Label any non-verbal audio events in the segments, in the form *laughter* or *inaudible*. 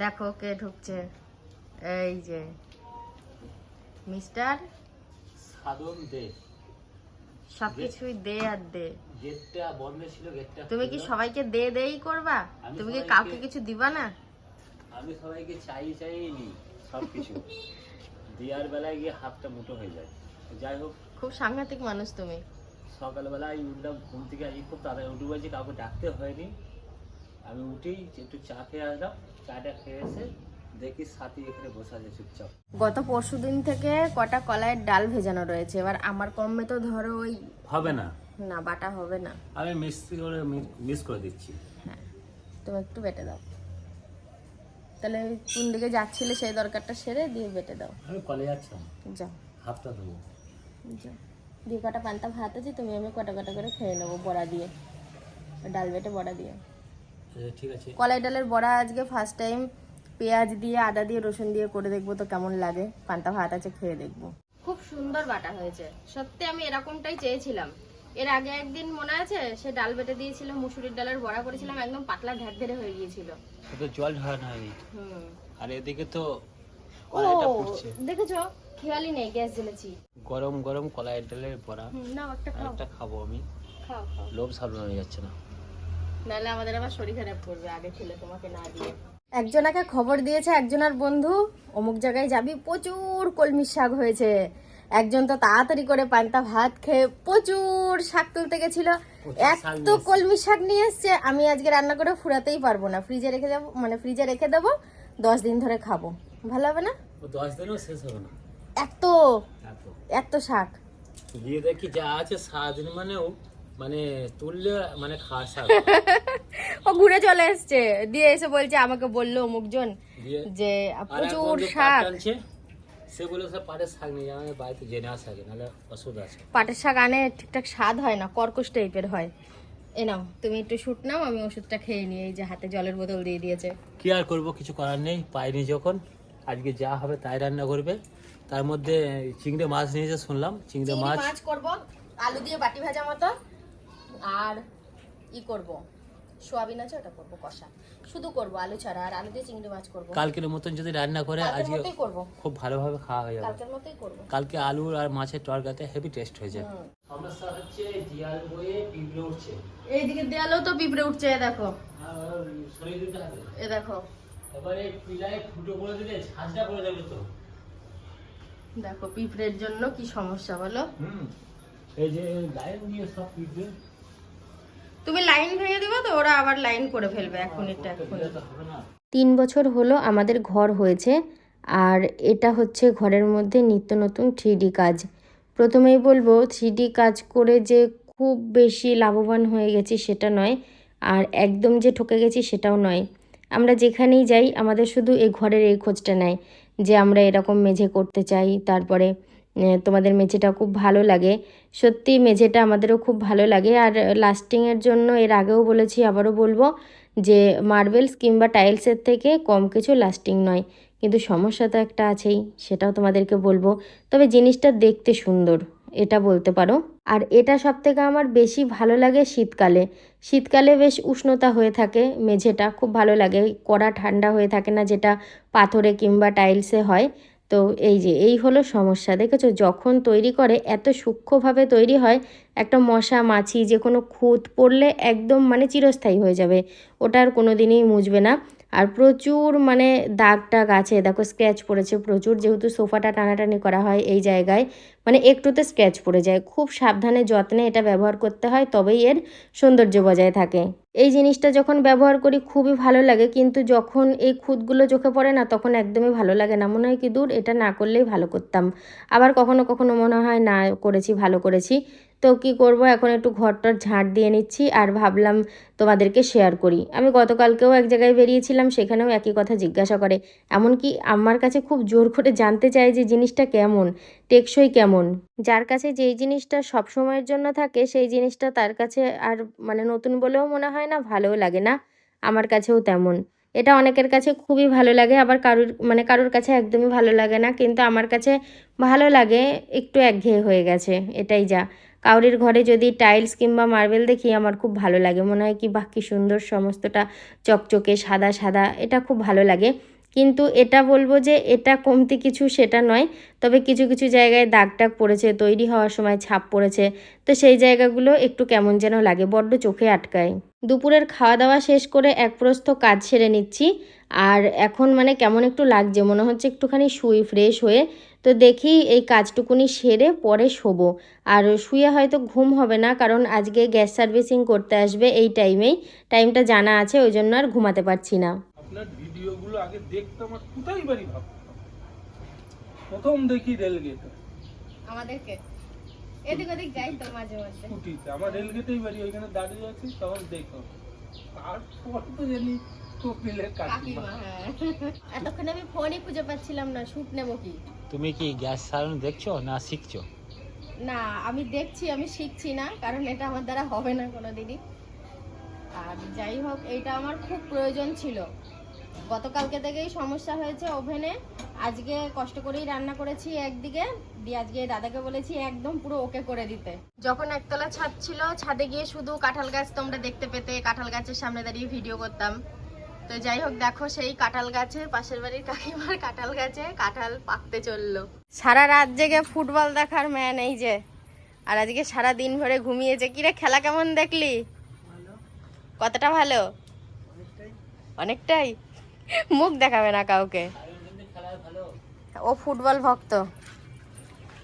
দেখো কে ঢুকছে। এই যে মিস্টার সাধন দে। সবকিছুই দে আর দে। গেটটা বন্ধ ছিল গেটটা তুমি কি সবাইকে দে দেই করবা? তুমি কি কাউকে কিছু দিবা না? আমি সবাইকে চাই চাই নি সব কিছু দেওয়ার বেলায় গিয়ে হাতটা মুঠো হয়ে যায়। যাই হোক খুব সাংঘাতিক মানুষ তুমি। সকালবেলায় উঠলাম ঘুম থেকে আজকে খুব তাড়াতাড়ি উঠে কাউকে ডাকতে হয়নি। আমি উঠেই একটু চা খেয়ে আসলাম। চাটা খেয়ে দেখি সাথী এখানে বসে আছে চুপচাপ। গত পরশু দিন থেকে কটা কলাইয়ের ডাল ভেজানো রয়েছে। এবার আমার কমে তো ধরো ওই হবে না? না বাটা হবে না। আমি মিস করে মিস করে দিচ্ছি। হ্যাঁ তুমি একটু বেটে দাও। তাহলে কোন দিকে যাচ্ছিলে সেই দরকারটা সেরে দিয়ে বেটে দাও। আমি কলে যাচ্ছিলাম। যাও। হাফটা দেবো যাও। দিয়ে কটা পান্তা ভাত আছে তুমি আমি কটা কটা করে খেয়ে নেব বড়া দিয়ে। ডাল বেটে বড়া দিয়ে। ঠিক আছে। কলাই ডালের বড়া আজকে ফার্স্ট টাইম পেঁয়াজ দিয়ে আদা দিয়ে রসুন দিয়ে করে দেখব তো কেমন লাগে। পান্তা ভাত আছে খেয়ে দেখব। খুব সুন্দর বাটা হয়েছে। সত্যি আমি এরকমটাই চেয়েছিলাম। এর আগে একদিন মনে আছে সে ডাল বেটে দিয়েছিল মুসুরির ডালের বড়া করেছিলাম একদম পাতলা ঢের ঢেরে হয়ে গিয়েছিল। তো জল ঢালানো হয়নি। আর এদিকে তো ও দেখেছ? খেয়ালই নেই গ্যাস জ্বেলেছি। গরম গরম কলাই ডালের বড়া। হুম, নাও একটা খাও। একটা খাব আমি। খাও খাও। লোভ সামলানো যাচ্ছে না। নাহলে আমাদের আবার শরীর খারাপ করবে আগে তোমাকে না দিয়ে। একজনাকে খবর দিয়েছে একজনের বন্ধু। অমুক জায়গায় যাবি প্রচুর কলমির শাক হয়েছে। একজন তো তাড়াতাড়ি করে পান্তা ভাত খেয়ে প্রচুর শাক তুলতে গেছিল। এত কলমি শাক নিয়ে এসছে আমি আজকে রান্না করে ফুরাতেই পারব না। ফ্রিজে রেখে যাব মানে ফ্রিজে রেখে দেবো দশ দিন ধরে খাব। ভালো হবে না? দশ দিনও শেষ হবে না? এত এত। শাক। দেখি যা আছে সারাদিন মানেও মানে তুললে মানে খাওয়া *laughs* ও ঘুরে চলে এসছে। দিয়ে এসে বলছে আমাকে বলল অমুকজন যে প্রচুর শাক। সে বলে সে পাটের শাক নিয়ে যাবে বাড়িতে জেনে আসা নাহলে ওষুধ আছে। পাটের শাক আনে ঠিকঠাক স্বাদ হয় না কর্কশ টাইপের হয়। এ নাও তুমি একটু শুট নাও আমি ওষুধটা খেয়ে নিই এই যে হাতে জলের বোতল দিয়ে দিয়েছে। কি আর করব কিছু করার নেই পাইনি যখন। আজকে যা হবে তাই রান্না করবে। তার মধ্যে চিংড়ে মাছ নিয়েছে শুনলাম চিংড়ি চিংড়ি মাছ মাছ করব আলু দিয়ে বাটি ভাজা মতো। আর ই করব সোয়াবিন আছে ওটা করব কষা। শুধু করব আলু ছাড়া আর আলু দিয়ে চিংড়ি মাছ করব। কালকের মতন যদি রান্না করে আজকে মতোই করব। খুব ভালোভাবে খাওয়া হয়ে যাবে। কালকের মতোই করব। কালকে আলু আর মাছের তরকারিতে হেভি টেস্ট হয়ে যাবে। হুম। সমস্যা হচ্ছে জিয়াল বয়ে পিঁপড়ে উঠছে। এইদিকে দেয়ালেও তো পিঁপড়ে উঠছে এ দেখো। হবে এ দেখো। এবারে পিলায় ফুটো করে দিলে ঝাঁঝটা করে যাবে তো। দেখো পিঁপড়ের জন্য কি সমস্যা বলো? হুম এই যে লাইন দিয়ে সব পিঁপড়ে। তুমি লাইন ভেঙে দিবা তো, ওরা আবার লাইন করে ফেলবে এখন এটা এখন তিন বছর হলো আমাদের ঘর হয়েছে, আর এটা হচ্ছে ঘরের মধ্যে নিত্য নতুন থ্রি কাজ। প্রথমেই বলব থ্রি কাজ করে যে খুব বেশি লাভবান হয়ে গেছি সেটা নয়, আর একদম যে ঠকে গেছি সেটাও নয়। আমরা যেখানেই যাই, আমাদের শুধু এই ঘরের এই খোঁজটা নেয় যে আমরা এরকম মেঝে করতে চাই, তারপরে তোমাদের মেঝেটা খুব ভালো লাগে। সত্যি মেঝেটা আমাদেরও খুব ভালো লাগে। আর লাস্টিংয়ের জন্য এর আগেও বলেছি, আবারও বলব যে মার্বেলস কিংবা টাইলসের থেকে কম কিছু লাস্টিং নয়। কিন্তু সমস্যা তো একটা আছেই, সেটাও তোমাদেরকে বলব। তবে জিনিসটা দেখতে সুন্দর, এটা বলতে পারো। আর এটা সব থেকে আমার বেশি ভালো লাগে শীতকালে। শীতকালে বেশ উষ্ণতা হয়ে থাকে মেঝেটা, খুব ভালো লাগে। কড়া ঠান্ডা হয়ে থাকে না যেটা পাথরে কিংবা টাইলসে হয়। তো এই যে, এই হলো সমস্যা। দেখেছ, যখন তৈরি করে, এত সূক্ষ্মভাবে তৈরি হয়, একটা মশা, মাছি যে কোনো খুঁত পড়লে একদম মানে চিরস্থায়ী হয়ে যাবে। ওটা আর কোনো দিনই মুছবে না। আর প্রচুর মানে দাগ টাগ আছে। দেখো স্ক্র্যাচ পড়েছে প্রচুর, যেহেতু সোফাটা টানাটানি করা হয় এই জায়গায় মানে একটুতে স্ক্র্যাচ পড়ে যায়। খুব সাবধানে, যত্নে এটা ব্যবহার করতে হয়, তবেই এর সৌন্দর্য বজায় থাকে। এই জিনিসটা যখন ব্যবহার করি খুবই ভালো লাগে, কিন্তু যখন এই খুঁতগুলো চোখে পড়ে না, তখন একদমই ভালো লাগে না। মনে হয় কি, দূর, এটা না করলেই ভালো করতাম। আবার কখনো কখনো মনে হয়, না, করেছি, ভালো করেছি। তো কি করব? এখন একটু ঘরটার ঝাঁট দিয়ে নিচ্ছি আর ভাবলাম তোমাদেরকে শেয়ার করি। আমি গতকালকেও এক জায়গায় বেরিয়েছিলাম, সেখানেও একই কথা জিজ্ঞাসা করে। এমনকি আমার কাছে খুব জোর করে জানতে চায় যে জিনিসটা কেমন, টেকসই কেমন। যার কাছে যেই জিনিসটা সব সময়ের জন্য থাকে, সেই জিনিসটা তার কাছে আর মানে নতুন বলেও মনে হয় না, ভালোও লাগে না। আমার কাছেও তেমন। এটা অনেকের কাছে খুবই ভালো লাগে, আবার কারুর মানে কারুর কাছে একদমই ভালো লাগে না, কিন্তু আমার কাছে ভালো লাগে, একটু একঘেয়ে হয়ে গেছে, এটাই যা। কাউরির ঘরে যদি টাইলস কিংবা মার্বেল দেখি, আমার খুব ভালো লাগে। মনে হয় কি বাকি সুন্দর সমস্তটা চকচকে, সাদা সাদা, এটা খুব ভালো লাগে। কিন্তু এটা বলব যে, এটা কমতি কিছু সেটা নয়। তবে কিছু কিছু জায়গায় দাগ টাগ পড়েছে, তৈরি হওয়ার সময় ছাপ পড়েছে। তো সেই জায়গাগুলো একটু কেমন যেন লাগে, বড্ড চোখে আটকায়। দুপুরের খাওয়া দাওয়া শেষ করে এক প্রস্থ কাজ সেরে নিচ্ছি। আর এখন মানে কেমন একটু লাগছে মনে হচ্ছে একটুখানি শুই ফ্রেশ হয়ে। তো দেখি এই কাজটুকুনি সেরে পরে শোবো। আর শুয়ে হয়তো ঘুম হবে না কারণ আজকে গ্যাস সার্ভিসিং করতে আসবে এই টাইমেই টাইমটা জানা আছে ওই জন্য আর ঘুমাতে পারছি না। আপনার ভিডিওগুলো আগে দেখতাম আর কোথায় বাড়ি ভাবতাম? প্রথম দেখি রেলগেট আমাদেরকে? এদিক ওদিক যাই তো মাঝে মাঝে। স্কুটিতে আমার রেলগেটেই বাড়ি ওইখানে দাঁড়িয়ে আছি তখন দেখো। তারপর তো জানি কপিলের কাকিমা। কাকিমা হ্যাঁ। এতক্ষণ আমি ফোনই খুঁজে পাচ্ছিলাম না শুট নেব কি? তুমি কি গ্যাস সারানো দেখছ না শিখছো? না আমি দেখছি আমি শিখছি না কারণ এটা আমার দ্বারা হবে না কোনোদিনই। আর যাই হোক এটা আমার খুব প্রয়োজন ছিল। গতকালকে থেকেই সমস্যা হয়েছে ওভেনে। আজকে কষ্ট করেই রান্না করেছি একদিকে। দিয়ে আজকে দাদাকে বলেছি একদম পুরো ওকে করে দিতে। যখন একতলা ছাদ ছিল ছাদে গিয়ে শুধু কাঁঠাল গাছ তোমরা দেখতে পেতে কাঁঠাল গাছের সামনে দাঁড়িয়ে ভিডিও করতাম। তো যাই হোক দেখো সেই কাঁঠাল গাছে পাশের বাড়ির কাকিমার কাঁঠাল গাছে কাঁঠাল পাকতে চলল। সারা রাত জেগে ফুটবল দেখার ম্যান এই যে। আর আজকে সারা দিন ভরে ঘুমিয়েছে। কিরে খেলা কেমন দেখলি? কতটা ভালো? অনেকটাই? মুখ দেখাবে না কাউকে। ও ফুটবল ভক্ত।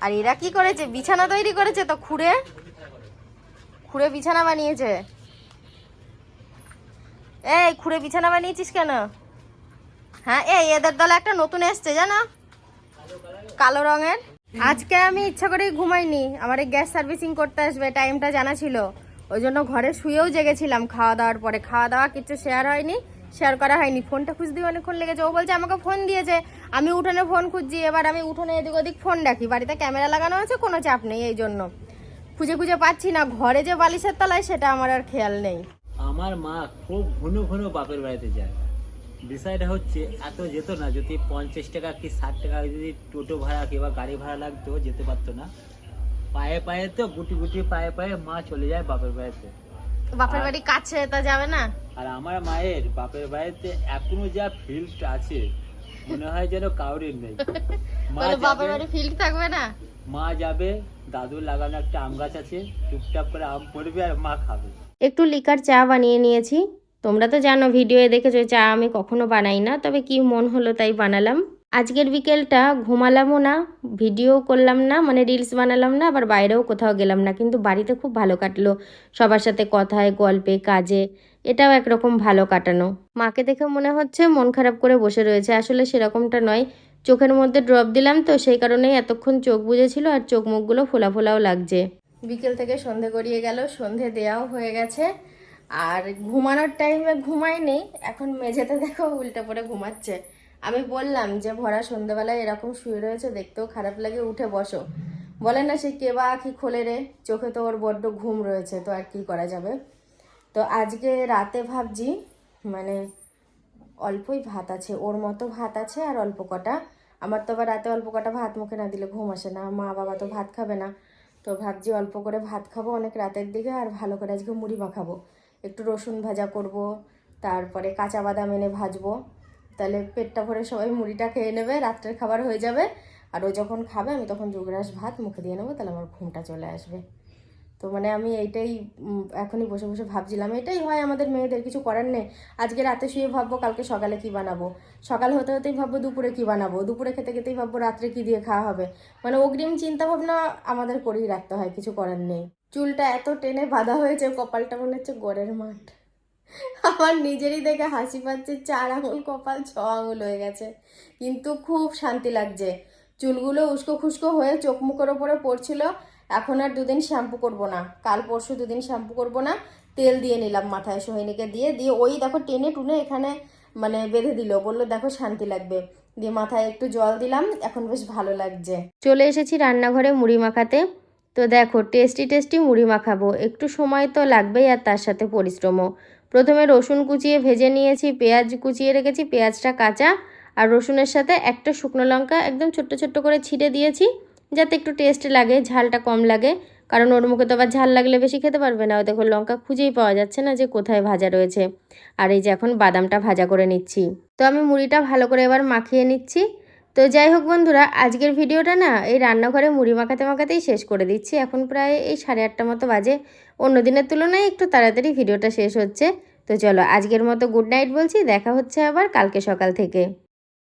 আর এরা কি করেছে? বিছানা তৈরি করেছে তো খুঁড়ে? খুঁড়ে বিছানা বানিয়েছে। এই, খুঁড়ে বিছানা বানিয়েছিস কেন? হ্যাঁ এই, এদের দলে একটা নতুন এসছে, জানো? কালো রঙের। আজকে আমি ইচ্ছা করেই ঘুমাইনি। আমার এই গ্যাস সার্ভিসিং করতে আসবে, টাইমটা জানা ছিল। ওই জন্য ঘরে শুয়েও জেগেছিলাম খাওয়া দাওয়ার পরে। খাওয়া দাওয়া কিছু শেয়ার হয়নি। শেয়ার করা হয়নি। ফোনটা খুঁজতে অনেকক্ষণ লেগেছে। ও বলছে, আমাকে ফোন দিয়েছে। আমি উঠোনে ফোন খুঁজছি। এবার আমি উঠোনে এদিক ওদিক ফোন রাখি। বাড়িতে ক্যামেরা লাগানো আছে, কোনো চাপ নেই এই জন্য। খুঁজে খুঁজে পাচ্ছি না। ঘরে যে বালিশের তলায়, সেটা আমার আর খেয়াল নেই। আমার মা খুব ঘন ঘন বাপের বাড়িতে যায়। বিষয়টা হচ্ছে, এত যেত না। যদি পঞ্চাশ টাকা কি ষাট টাকা যদি টোটো ভাড়া কিংবা গাড়ি ভাড়া লাগতো, যেতে পারতো না। পায়ে পায়ে তো গুটি গুটি, পায়ে পায়ে মা চলে যায় বাপের বাড়িতে। বাপের বাড়ি কাছে তা যাবে না? আর আমার মায়ের বাপের বাড়িতে এখনও যা ফিল্ড আছে মনে হয় যেন কাউরির নেই। *laughs* মা বাপের বাড়ি ফিল্ড থাকবে না? মা যাবে দাদুর লাগানো একটা আম গাছ আছে টুকটাক করে আম পড়বে আর মা খাবে। একটু লিকার চা বানিয়ে নিয়েছি। তোমরা তো জানো ভিডিওয়ে দেখেছ চা আমি কখনো বানাই না তবে কি মন হলো তাই বানালাম। আজকের বিকেলটা ঘুমালামও না ভিডিও করলাম না মানে রিলস বানালাম না, আবার বাইরেও কোথাও গেলাম না। কিন্তু বাড়িতে খুব ভালো কাটলো। সবার সাথে কথায়, গল্পে, কাজে, এটাও একরকম ভালো কাটানো। মাকে দেখে মনে হচ্ছে মন খারাপ করে বসে রয়েছে। আসলে সেরকমটা নয়। চোখের মধ্যে ড্রপ দিলাম তো, সেই কারণেই এতক্ষণ চোখ বুঝেছিল আর চোখ মুখগুলো ফোলা ফোলাও লাগছে। বিকেল থেকে সন্ধে গড়িয়ে গেল, সন্ধে দেওয়াও হয়ে গেছে। আর ঘুমানোর টাইমে ঘুমায়নি, এখন মেঝেতে দেখো উল্টে পড়ে ঘুমাচ্ছে। আমি বললাম যে, ভরা সন্ধেবেলায় এরকম শুয়ে রয়েছে, দেখতেও খারাপ লাগে, উঠে বসো। বলে না সে কে বা আঁখি খোলে রে, চোখে তো ওর বড্ড ঘুম রয়েছে, তো আর কি করা যাবে? তো আজকে রাতে ভাবছি মানে অল্পই ভাত আছে, ওর মতো ভাত আছে আর অল্প কটা। আমার তো আবার রাতে অল্প কটা ভাত মুখে না দিলে ঘুম আসে না, মা বাবা তো ভাত খাবে না। তো ভাবছি অল্প করে ভাত খাব অনেক রাতের দিকে আর ভালো করে আজকে মুড়ি মাখাবো। একটু রসুন ভাজা করব, তারপরে কাঁচা বাদাম এনে ভাজবো। তাহলে পেটটা ভরে সবাই মুড়িটা খেয়ে নেবে, রাত্রের খাবার হয়ে যাবে। আর ও যখন খাবে, আমি তখন যুগরাস ভাত মুখে দিয়ে নেব, তাহলে আমার ঘুমটা চলে আসবে। তো মানে আমি এইটাই এখনই বসে বসে ভাবছিলাম, এটাই হয় আমাদের মেয়েদের, কিছু করার নেই। আজকে রাতে শুয়ে ভাববো, কালকে সকালে কি বানাবো? সকাল হতে হতেই ভাববো দুপুরে কি বানাবো? দুপুরে খেতে খেতেই ভাববো রাত্রে কি দিয়ে খাওয়া হবে? মানে অগ্রিম চিন্তা ভাবনা আমাদের করেই রাখতে হয়, কিছু করার নেই। চুলটা এত টেনে বাঁধা হয়েছে, কপালটা মনে হচ্ছে গড়ের মাঠ। আমার নিজেরই দেখে হাসি পাচ্ছে, চার আঙুল, কপাল, ছ আঙুল হয়ে গেছে। কিন্তু খুব শান্তি লাগছে। চুলগুলো উস্কো খুস্কো হয়ে চোখ মুখের ওপরে পড়ছিল। এখন আর দুদিন শ্যাম্পু করব না। কাল পরশু দুদিন শ্যাম্পু করব না। তেল দিয়ে নিলাম মাথায় সোহিনীকে দিয়ে। দিয়ে ওই দেখো টেনে টুনে এখানে মানে বেঁধে দিল। বলল, দেখো শান্তি লাগবে। দিয়ে মাথায় একটু জল দিলাম। এখন বেশ ভালো লাগছে। চলে এসেছি রান্নাঘরে মুড়ি মাখাতে। তো দেখো, টেস্টি টেস্টি মুড়ি মাখাবো। একটু সময় তো লাগবেই আর তার সাথে পরিশ্রমও। প্রথমে রসুন কুচিয়ে ভেজে নিয়েছি, পেঁয়াজ কুচিয়ে রেখেছি, পেঁয়াজটা কাঁচা আর রসুনের সাথে একটা শুকনো লঙ্কা একদম ছোট্ট ছোট্ট করে ছিঁড়ে দিয়েছি, যাতে একটু টেস্ট লাগে, ঝালটা কম লাগে। কারণ ওর মুখে তো আবার ঝাল লাগলে বেশি খেতে পারবে না। দেখো লঙ্কা খুঁজেই পাওয়া যাচ্ছে না যে কোথায় ভাজা রয়েছে। আর এই যে এখন বাদামটা ভাজা করে নিচ্ছি। তো আমি মুড়িটা ভালো করে এবার মাখিয়ে নিচ্ছি। তো যাই হোক বন্ধুরা, আজকের ভিডিওটা না এই রান্নাঘরে মুড়ি মাখাতে মাখাতেই শেষ করে দিচ্ছি। এখন প্রায় এই সাড়ে আটটা মতো বাজে। অন্য দিনের তুলনায় একটু তাড়াতাড়ি ভিডিওটা শেষ হচ্ছে। তো চলো আজকের মতো গুড নাইট বলছি, দেখা হচ্ছে আবার কালকে সকাল থেকে।